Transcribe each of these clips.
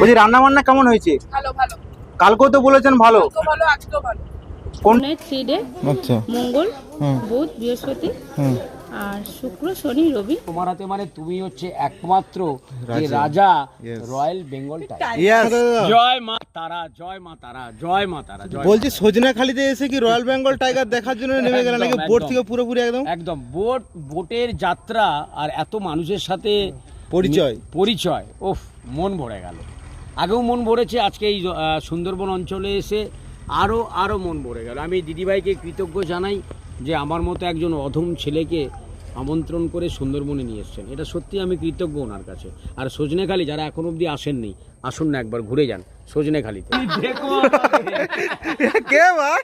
বলছি রান্না বান্না কেমন হয়েছে? ভালো ভালো। কালকেও তো বলেছেন ভালো। ভালো আজকেও ভালো। কোন থ্রি ডে আচ্ছা। মঙ্গল বুধ বৃহস্পতি আর শুক্র শনি রবি। তোমার হাতে মানে তুমি হচ্ছে একমাত্র যে রাজা। রয়্যাল বেঙ্গল জয় মা তারা জয় মা তারা জয় মা তারা বলছি সজনাখালিতে এসে কি রয়্যাল বেঙ্গল টাইগার দেখার জন্য নেমে গেল নাকি বোট থেকে পুরোপুরি একদম? একদম বোট বোটের যাত্রা আর এত মানুষের সাথে পরিচয়? পরিচয়। ওফ মন ভরে গেল। আগেও মন ভরেছে, আজকে এই সুন্দরবন অঞ্চলে এসে আরও আরও মন ভরে গেল। আমি দিদিভাইকে কৃতজ্ঞ জানাই যে আমার মতো একজন অধম ছেলেকে আমন্ত্রণ করে সুন্দরবনে নিয়ে এসছেন। এটা সত্যি আমি কৃতজ্ঞ ওনার কাছে। আর সজনেখালি যারা এখন অবধি আসেননি, আসুন না একবার, ঘুরে যান। সজনেখালিতে কে ভাই?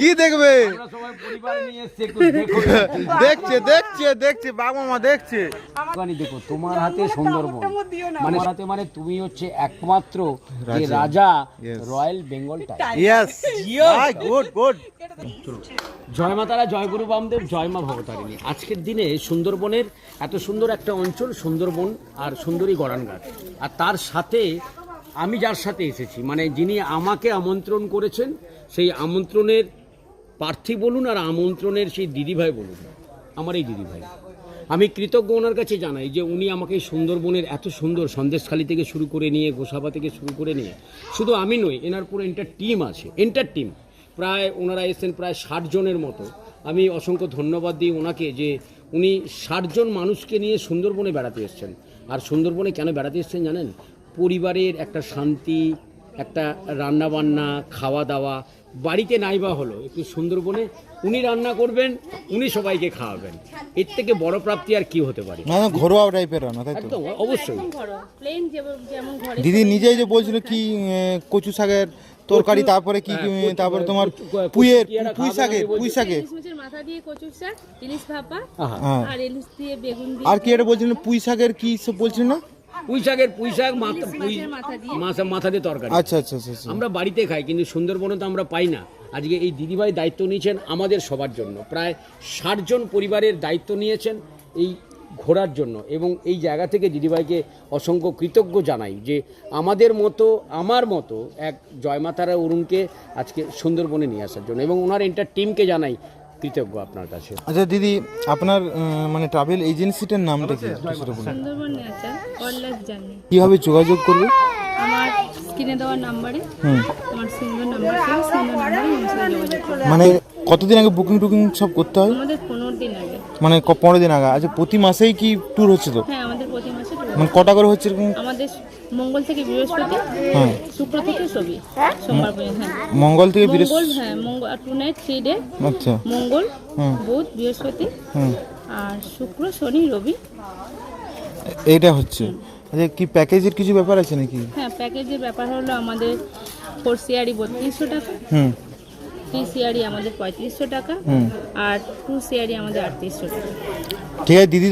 কি দেখবে? আমরা সবাই পরিবার নিয়ে এসছি একটু দেখো। দেখছে দেখছে দেখছে বাবা মা দেখছে। দেখো তোমার হাতে সুন্দরবন। মানে হাতে মানে তুমি হচ্ছে একমাত্র যে রাজা। Royal Bengal tiger. Yes good good জয় মা তারা জয় গুরু বামদেব জয় মা ভবতারিণী। আজকের দিনে সুন্দরবনের এত সুন্দর একটা অঞ্চল সুন্দরবন আর সুন্দরী গড়ানঘাট আর তার সাথে আমি যার সাথে এসেছি মানে যিনি আমাকে আমন্ত্রণ করেছেন, সেই আমন্ত্রণের প্রার্থী বলুন আর আমন্ত্রণের সেই দিদিভাই বলুন, আমার এই দিদিভাই। আমি কৃতজ্ঞ ওনার কাছে জানাই যে উনি আমাকে সুন্দরবনের এত সুন্দর সন্দেশখালি থেকে শুরু করে নিয়ে, গোসাবা থেকে শুরু করে নিয়ে, শুধু আমি নই, এনার পুরো এন্টার টিম আছে এন্টার টিম প্রায় ওনারা এসেছেন প্রায় ষাট জনের মতো। আমি অসংখ্য ধন্যবাদ দিই ওনাকে যে উনি ষাটজন মানুষকে নিয়ে সুন্দরবনে বেড়াতে এসেছেন। আর সুন্দরবনে কেন বেড়াতে এসেছেন জানেন? পরিবারের একটা শান্তি একটা রান্না বান্না খাওয়া দাওয়া বাড়িতে নাইবা হলো একটু সুন্দরবনে উনি রান্না করবেন উনি সবাইকে খাওয়াবেন। এর থেকে বড় প্রাপ্তি আর কি হতে পারে? ঘরোয়া টাইপের রান্না তাই তো? অবশ্যই। প্লেন যেমন ঘরে দিদি নিজেই যে বলছিল কি কচু শাকের তরকারি তারপরে কি হ্যাঁ, তারপরে তোমার কি পুঁই বলছে। পুঁই মাথা দিয়ে শাক ইলিশ ভাপা আর ইলিশ দিয়ে বেগুন আর কি এটা বলছিলেন পুঁই শাকের কি সব বলছিলেন না? পুঁই শাকের পুঁই শাক মাথা পুঁই মাথা দিয়ে। মাথা মাথা দিয়ে তরকারি। আচ্ছা আচ্ছা আচ্ছা আচ্ছা। আমরা বাড়িতে খাই কিন্তু সুন্দরবনে তো আমরা পাই না। আজকে এই দিদিভাই দায়িত্ব নিয়েছেন আমাদের সবার জন্য। প্রায় ষাটজন পরিবারের দায়িত্ব নিয়েছেন এই ঘোরার জন্য। এবং এই জায়গা থেকে দিদিভাইকে অসংখ্য কৃতজ্ঞ জানাই যে আমাদের মতো আমার মতো এক জয়মাতারা অরুণকে আজকে সুন্দরবনে নিয়ে আসার জন্য। এবং ওনার এন্টার টিমকে জানাই কৃতজ্ঞ আপনার কাছে। আচ্ছা দিদি আপনার মানে ট্রাভেল এজেন্সিটার নামটা কি? সেটা বলুন। সুন্দরবন নেচার অল্লাস জার্নি কীভাবে যোগাযোগ করবে? আমার স্ক্রিনে নাম্বারে আমার নাম্বার নাম্বারে মানে কতদিন আগে বুকিং টুকিং সব করতে হয়? আমাদের পনেরো দিন আগে। মানে ক- পনেরো দিন আগে। আচ্ছা প্রতি মাসেই কি ট্যুর হচ্ছে তো? হ্যাঁ আমাদের প্রতি মাসে মানে কটা করে হচ্ছে এরকম? আমাদের মঙ্গল থেকে বৃহস্পতি হ্যাঁ। শুক্র থেকে ছবি সোমবার পর্যন্ত হ্যাঁ। মঙ্গল থেকে মঙ্গল হ্যাঁ মঙ্গল টু নাইট থ্রি ডে আচ্ছা। মঙ্গল হুম বুধ বৃহস্পতি হুম আর শুক্র শনি রবি। এইটা হচ্ছে। আচ্ছা কি প্যাকেজের কিছু ব্যাপার আছে নাকি? হ্যাঁ প্যাকেজের ব্যাপার হলো আমাদের ফোর সিআরই বত্রিশশো টাকা। হুম। থ্রি সিআরই আমাদের পঁয়ত্রিশশো টাকা। আর টু সিআরই আমাদের আটত্রিশশো টাকা। ঠিক আছে দিদি